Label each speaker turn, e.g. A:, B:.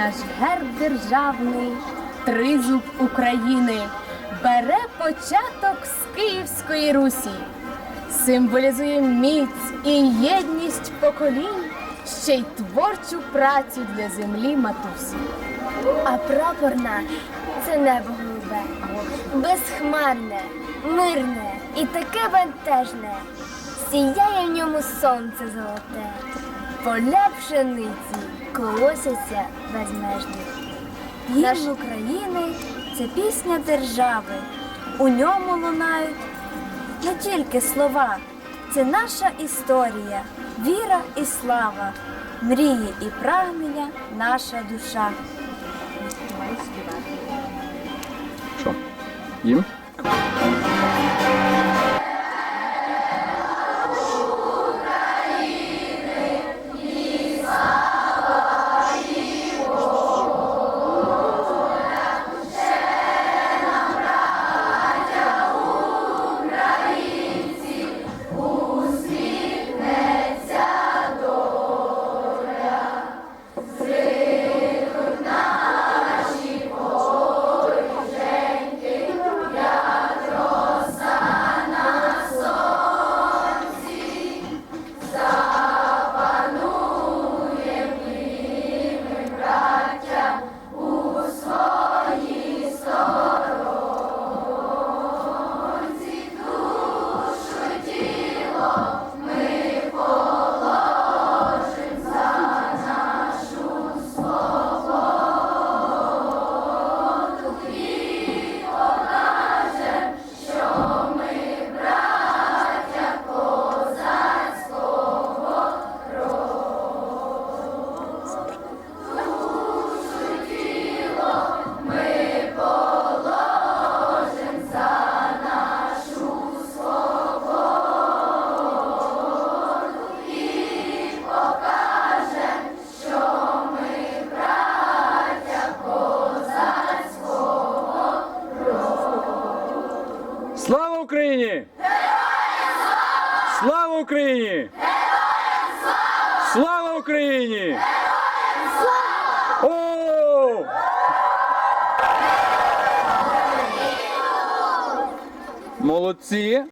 A: наш герб державний, тризуб України, бере початок з Київської Русі, символізує міць і єдність поколінь, ще й творчу працю для землі матусі.
B: А прапор наш це небо голубе, безхмарне, мирне і таке бентежне. Сіяє в ньому сонце золоте, поля пшениці колосяться безмежні. Гімн України це пісня держави. У ньому лунають не тільки слова, це наша історія, віра і слава, мрії і прагнення, наша душа.
C: Що? Їм? Слава Україні! Слава Україні! Слава Україні! О! Молодці!